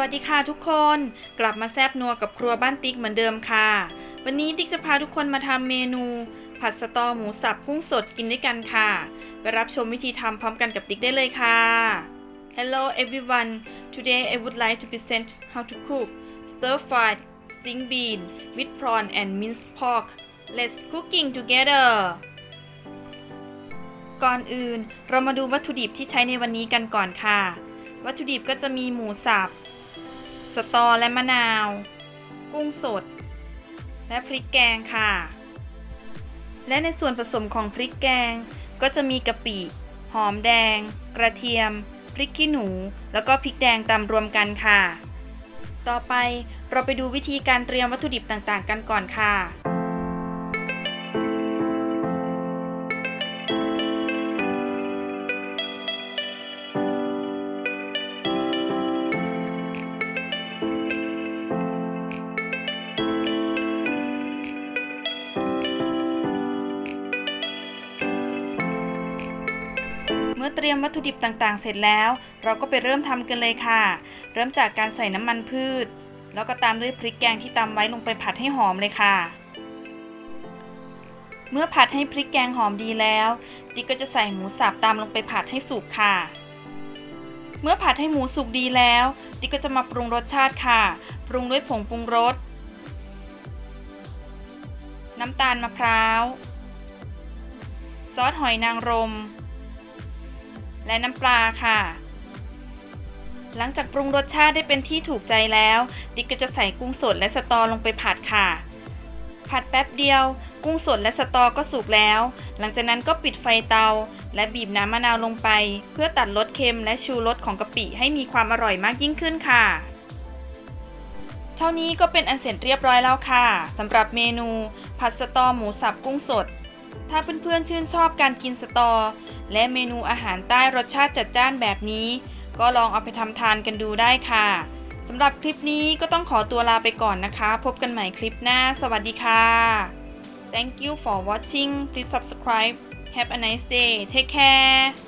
วัสดีค่ะทุกคนกลับมาแซบนัวกับครัวบ้านติ๊กเหมือนเดิมค่ะ วันนี้ติ๊กจะพาทุกคนมาทำเมนู ผัดสตอหมูสับกุ้งสดกินด้วยกันค่ะ ไปรับชมวิธีทำพร้อมกันกับติ๊กได้เลยค่ะ Hello everyone today I would like to present how to cook stir fried string bean with prawn and minced pork let's cooking together ก่อนอื่นเรามาดูวัตถุดิบที่ใช้ในวันนี้กันก่อนค่ะวัตถุดิบก็จะมีหมูสับ สตอและมะนาว กุ้งสด และพริกแกงค่ะ และในส่วนผสมของพริกแกง ก็จะมีกะปิ หอมแดง กระเทียม พริกขี้หนู แล้วก็พริกแดงตำรวมกันค่ะ ต่อไปเราไปดูวิธีการเตรียมวัตถุดิบต่างๆ กันก่อนค่ะ เมื่อเตรียมวัตถุดิบต่างๆ เสร็จแล้ว เราก็ไปเริ่มทำกันเลยค่ะ เริ่มจากการใส่น้ำมันพืช แล้วก็ตามด้วยพริกแกงที่ตำไว้ลงไปผัดให้หอมเลยค่ะ เมื่อผัดให้พริกแกงหอมดีแล้ว ติ๊กก็จะใส่หมูสับตามลงไปผัดให้สุกค่ะเมื่อผัดให้หมูสุกดีแล้ว ติ๊กก็จะมาปรุงรสชาติค่ะ ปรุงด้วยผงปรุงรส น้ำตาลมะพร้าว ซอสหอยนางรม และน้ำปลาค่ะ หลังจากปรุงรสชาติได้เป็นที่ถูกใจแล้ว ติ๊กก็จะใส่กุ้งสดและสตอลงไปผัดค่ะ ผัดแป๊บเดียว กุ้งสดและสตอก็สุกแล้ว หลังจากนั้นก็ปิดไฟเตา และบีบน้ำมะนาวลงไป เพื่อตัดรสเค็มและชูรสของกะปิให้มีความอร่อยมากยิ่งขึ้นค่ะเท่านี้ก็เป็นอันเสร็จเรียบร้อยแล้วค่ะสำหรับเมนู ผัดสตอหมูสับกุ้งสด ถ้าเพื่อนๆชื่นชอบการกินสตอ และเมนูอาหารใต้รสชาติจัดจ้านแบบนี้ ก็ลองเอาไปทำทานกันดูได้ค่ะสำหรับคลิปนี้ก็ต้องขอตัวลาไปก่อนนะคะ พบกันใหม่คลิปหน้า สวัสดีค่ะ Thank you for watching please subscribe have a nice day take care